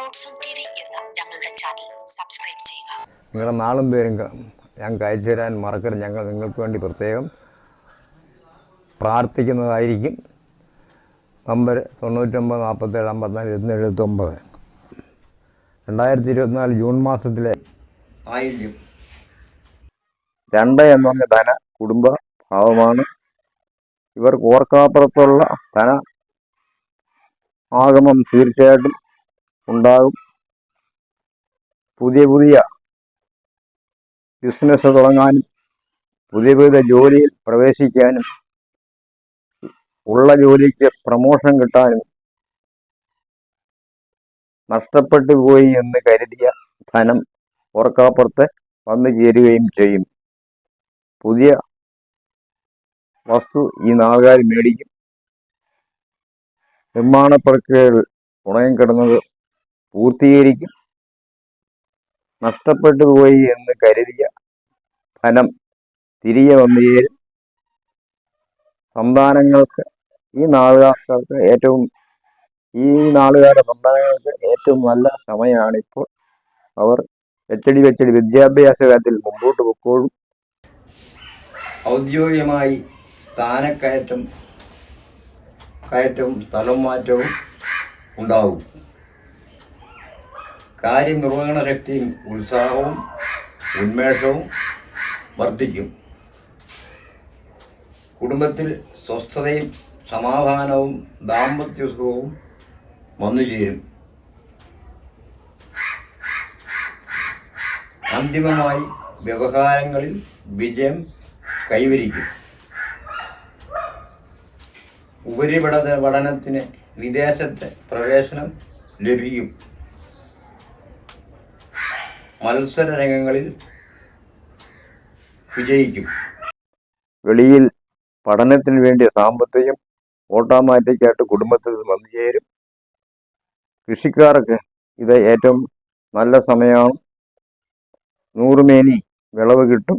God's T V എന്ന ഞങ്ങളുടെ channel subscribe ചെയ്യുക. നിങ്ങളുടെ നാളും പേരും ഞങ്ങൾക്ക് അയച്ചു തരാൻ മറക്കരുത്. ഞങ്ങൾ നിങ്ങൾക്ക് വേണ്ടി പ്രത്യേകം പ്രാർത്ഥിക്കുന്നതായിരിക്കും. നമ്പർ തൊണ്ണൂറ്റൊമ്പത് നാൽപ്പത്തേഴ് അമ്പത്തിനാല് ഇരുപത്തി എഴുപത്തൊമ്പത്. രണ്ടായിരത്തി ഇരുപത്തിനാല് ജൂൺ മാസത്തിലെ ആയിരിക്കും രണ്ട് എന്ന് പറഞ്ഞ ധന കുടുംബ ഭാവമാണ്. ഇവർക്ക് ഓർക്കാപ്പുറത്തുള്ള ധന ആഗമം തീർച്ചയായിട്ടും ഉണ്ടാകും. പുതിയ പുതിയ ബിസിനസ് തുടങ്ങാനും പുതിയ പുതിയ ജോലിയിൽ പ്രവേശിക്കാനും ഉള്ള ജോലിക്ക് പ്രമോഷൻ കിട്ടാനും നഷ്ടപ്പെട്ടു പോയി എന്ന് കരുതിയ ധനം ഓർക്കാപ്പുറത്ത് വന്നു ചേരുകയും ചെയ്യും. പുതിയ വസ്തു ഈ നാളുകാർ മേടിക്കും. നിർമ്മാണ പ്രക്രിയകൾ ഉണയം കിടന്നത് പൂർത്തീകരിക്കും. നഷ്ടപ്പെട്ടു പോയി എന്ന് കരുതിയ ഫലം തിരികെ വന്നു ചേരും. സന്താനങ്ങൾക്ക് ഈ നാളുകാർക്ക് ഏറ്റവും ഈ നാളുകാരുടെ സന്താനങ്ങൾക്ക് ഏറ്റവും നല്ല സമയമാണ് ഇപ്പോൾ അവർ വെച്ചടി വെച്ചടി വിദ്യാഭ്യാസ കാര്യത്തിൽ മുമ്പോട്ട് പൊക്കോളും. ഔദ്യോഗികമായി സ്ഥാനക്കയറ്റം കയറ്റവും സ്ഥലം മാറ്റവും ഉണ്ടാകും. കാര്യനിർവഹണ ശക്തിയും ഉത്സാഹവും ഉന്മേഷവും വർദ്ധിക്കും. കുടുംബത്തിൽ സ്വസ്ഥതയും സമാധാനവും ദാമ്പത്യ സുഖവും വന്നു ചേരും. അന്തിമമായി വ്യവഹാരങ്ങളിൽ വിജയം കൈവരിക്കും. ഉപരിപഠന പഠനത്തിന് വിദേശത്തെ പ്രവേശനം ലഭിക്കും. മത്സര രംഗങ്ങളിൽ വിജയിക്കും. വെളിയിൽ പഠനത്തിന് വേണ്ടി സാമ്പത്തികം ഓട്ടോമാറ്റിക്കായിട്ട് കുടുംബത്തിൽ വന്നു ചേരും കൃഷിക്കാർക്ക് ഇത് ഏറ്റവും നല്ല സമയമാണ്. നൂറുമേനി വിളവ് കിട്ടും.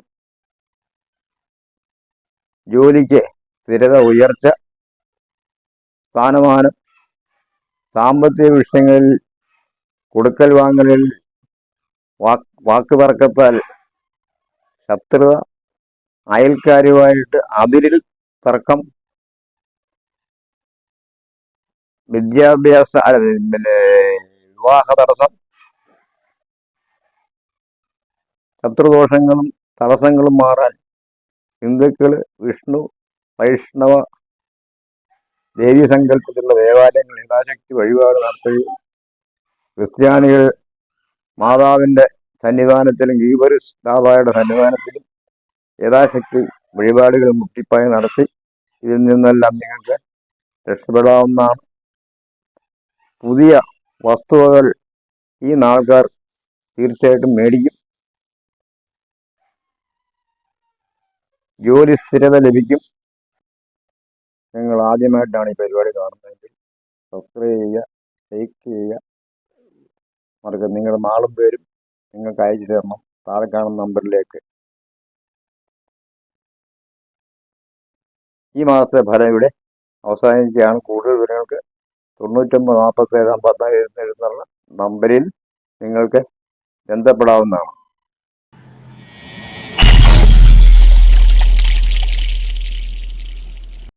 ജോലിക്ക് സ്ഥിരത ഉയർച്ച സ്ഥാനമാനം സാമ്പത്തിക വിഷയങ്ങളിൽ കൊടുക്കൽ വാങ്ങലിൽ വാക്ക് വാക്ക് തർക്കത്താൽ ശത്രുത അയൽക്കാരുമായിട്ട് അതിരിൽ തർക്കം വിദ്യാഭ്യാസ പിന്നെ വിവാഹ തടസ്സം ശത്രുദോഷങ്ങളും തടസ്സങ്ങളും മാറാൻ ഹിന്ദുക്കൾ വിഷ്ണു വൈഷ്ണവ ദേവീ സങ്കല്പത്തിലുള്ള ദേവാലയങ്ങൾ യഥാശക്തി വഴിപാട് നടത്തുകയും ക്രിസ്ത്യാനികൾ മാതാവിന്റെ സന്നിധാനത്തിലും ഗീബറിസ് ദാബായുടെ സന്നിധാനത്തിലും യഥാശക്തി വഴിപാടുകൾ മുട്ടിപ്പായി നടത്തി ഇതിൽ നിന്നെല്ലാം നിങ്ങൾക്ക് രക്ഷപ്പെടാവുന്നതാണ്. പുതിയ വസ്തുവകൾ ഈ നാൾക്കാർ തീർച്ചയായിട്ടും മേടിക്കും. ജോലി സ്ഥിരത ലഭിക്കും. നിങ്ങൾ ആദ്യമായിട്ടാണ് ഈ പരിപാടി കാണുന്നതെങ്കിൽ സബ്സ്ക്രൈബ് ചെയ്യുക ലൈക്ക് ചെയ്യുക മറക്കുക നിങ്ങളുടെ നാളും പേരും നിങ്ങൾക്ക് അയച്ചു തരണം. താഴെ കാണുന്ന നമ്പറിലേക്ക്. ഈ മാസത്തെ ഫലം ഇവിടെ അവസാനിക്കുകയാണ്. കൂടുതൽ വിവരങ്ങൾക്ക് തൊണ്ണൂറ്റൊമ്പത് നാൽപ്പത്തേഴ് അമ്പത്തേഴ് എഴുന്നൂറ് നമ്പറിൽ നിങ്ങൾക്ക് ബന്ധപ്പെടാവുന്നതാണ്.